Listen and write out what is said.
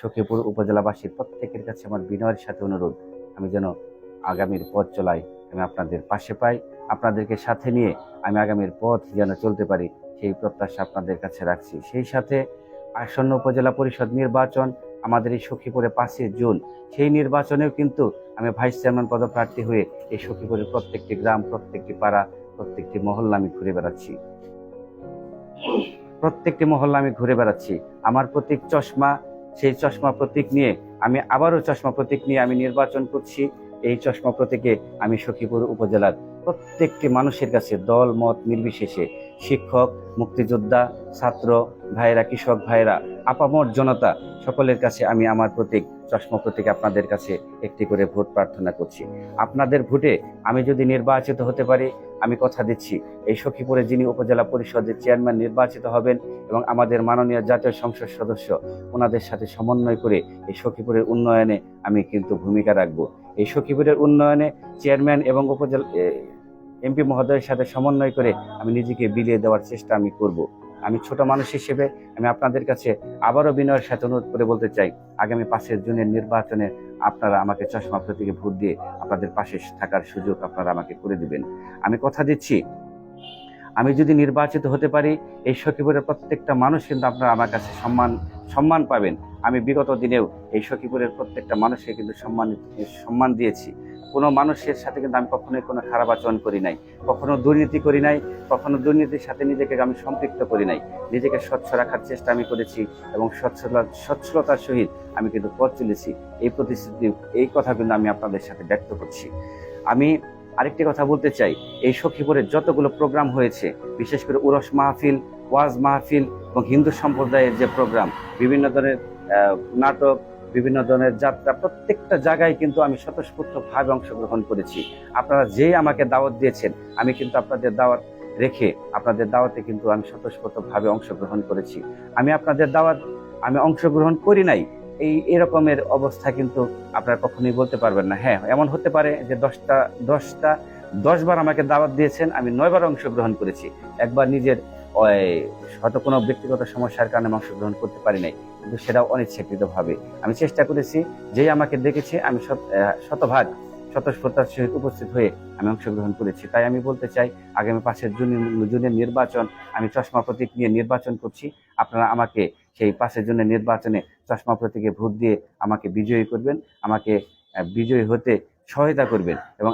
সখীপুর উপজেলাবাসীর প্রত্যেকের কাছে আমার বিনয়ের সাথে অনুরোধ, আমি যেন আগামীর পথ চলাই, আমি আপনাদের পাশে পাই, আপনাদেরকে সাথে নিয়ে আমি আগামীর পথ যেন চলতে পারি, সেই প্রত্যাশা আপনাদের কাছে রাখছি। সেই সাথে আসন্ন উপজেলা পরিষদ নির্বাচন, আমাদের এই সখীপুরে পাঁচই জুন, সেই নির্বাচনেও কিন্তু আমি ভাইস চেয়ারম্যান পদপ্রার্থী হয়ে এই সখীপুরের প্রত্যেকটি গ্রাম, প্রত্যেকটি পাড়া, প্রত্যেকটি মহল্লা আমি ঘুরে বেড়াচ্ছি। প্রত্যেকটি মহল্লা আমি ঘুরে বেড়াচ্ছি। আমার প্রতীক চশমা সেই চশমা প্রতীক নিয়ে আমি আবারও চশমা প্রতীক নিয়ে আমি নির্বাচন করছি। এই চশমা প্রতীকে আমি সখীপুর উপজেলার প্রত্যেকটি মানুষের কাছে দল, মত নির্বিশেষে শিক্ষক, মুক্তিযোদ্ধা, ছাত্র ভাইরা কৃষক ভাইরা আপামর জনতা, সকলের কাছে আমি আমার প্রতীক, চশমা প্রতীক আপনাদের কাছে একটি করে ভোট প্রার্থনা করছি। আপনাদের ভোটে আমি যদি নির্বাচিত হতে পারি, আমি কথা দিচ্ছি। এই সখীপুরে যিনি উপজেলা পরিষদের চেয়ারম্যান নির্বাচিত হবেন এবং আমাদের মাননীয় জাতীয় সংসদ সদস্য, ওনাদের সাথে সমন্বয় করে এই সখীপুরের উন্নয়নে আমি কিন্তু ভূমিকা রাখব। এই সখীপুরের উন্নয়নে চেয়ারম্যান এবং উপজেলা এমপি মহোদয়ের সাথে সমন্বয় করে আমি নিজেকে বিলিয়ে দেওয়ার চেষ্টা আমি করব। আমি ছোট মানুষ হিসেবে আমি আপনাদের কাছে আবারও বিনয়ের সাথে অনুরোধ করে বলতে চাই, আগামী পাশের জুনের নির্বাচনে আপনারা আমাকে চশমা প্রতীকে ভোট দিয়ে আপনাদের পাশে থাকার সুযোগ আপনারা আমাকে করে দিবেন। আমি কথা দিচ্ছি, আমি যদি নির্বাচিত হতে পারি, এই সখীপুরের প্রত্যেকটা মানুষ কিন্তু আপনারা আমার কাছে সম্মান সম্মান পাবেন। আমি বিগত দিনেও এই সখীপুরের প্রত্যেকটা মানুষকে কিন্তু সম্মান সম্মান দিয়েছি। কোনো মানুষের সাথে কিন্তু আমি কখনোই কোনো খারাপ আচরণ করি নাই। কখনো দুর্নীতি করি নাই, কখনো দুর্নীতির সাথে নিজেকে আমি সম্পৃক্ত করি নাই। নিজেকে স্বচ্ছ রাখার চেষ্টা আমি করেছি এবং স্বচ্ছতা স্বচ্ছলতার সহিত আমি কিন্তু পথ চলেছি। এই প্রতিশ্রুতি, এই কথা কিন্তু আমি আপনাদের সাথে ব্যক্ত করছি। আমি আরেকটি কথা বলতে চাই। এই সখীপুরের যতগুলো প্রোগ্রাম হয়েছে, বিশেষ করে উরস মাহফিল, ওয়াজ মাহফিল এবং হিন্দু সম্প্রদায়ের যে প্রোগ্রাম বিভিন্ন ধরনের নাটক, বিভিন্ন ধরনের যাত্রা, প্রত্যেকটা জায়গায় কিন্তু আমি স্বতঃস্ফূর্তভাবে অংশগ্রহণ করেছি। আপনারা যেই আমাকে দাওয়াত দিয়েছেন, আমি কিন্তু আপনাদের দাওয়াত রেখে, আপনাদের দাওয়াতে কিন্তু আমি স্বতঃস্ফূর্তভাবে অংশগ্রহণ করেছি। আমি আপনাদের দাওয়াত, আমি অংশগ্রহণ করি নাই, এই এরকমের অবস্থা কিন্তু আপনারা কখনোই বলতে পারবেন না। হ্যাঁ এমন হতে পারে যে দশটা দশটা, দশবার আমাকে দাওয়াত দিয়েছেন, আমি নয়বার অংশগ্রহণ করেছি। একবার নিজের হয়তো কোনো ব্যক্তিগত সমস্যার কারণে অংশগ্রহণ করতে পারি নাই, কিন্তু সেটাও অনিচ্ছাকৃতভাবে। আমি চেষ্টা করেছি, যেই আমাকে দেখেছে, আমি শতভাগ স্বতঃস্ফূর্তার সহিত উপস্থিত হয়ে আমি অংশগ্রহণ করেছি। তাই আমি বলতে চাই, আগামী পাশের জুনের জুনের নির্বাচন, আমি চশমা প্রতীক নিয়ে নির্বাচন করছি। আপনারা আমাকে সেই পাশের জন্য নির্বাচনে চশমা প্রতীকে ভোট দিয়ে আমাকে বিজয়ী করবেন, আমাকে বিজয়ী হতে সহায়তা করবেন এবং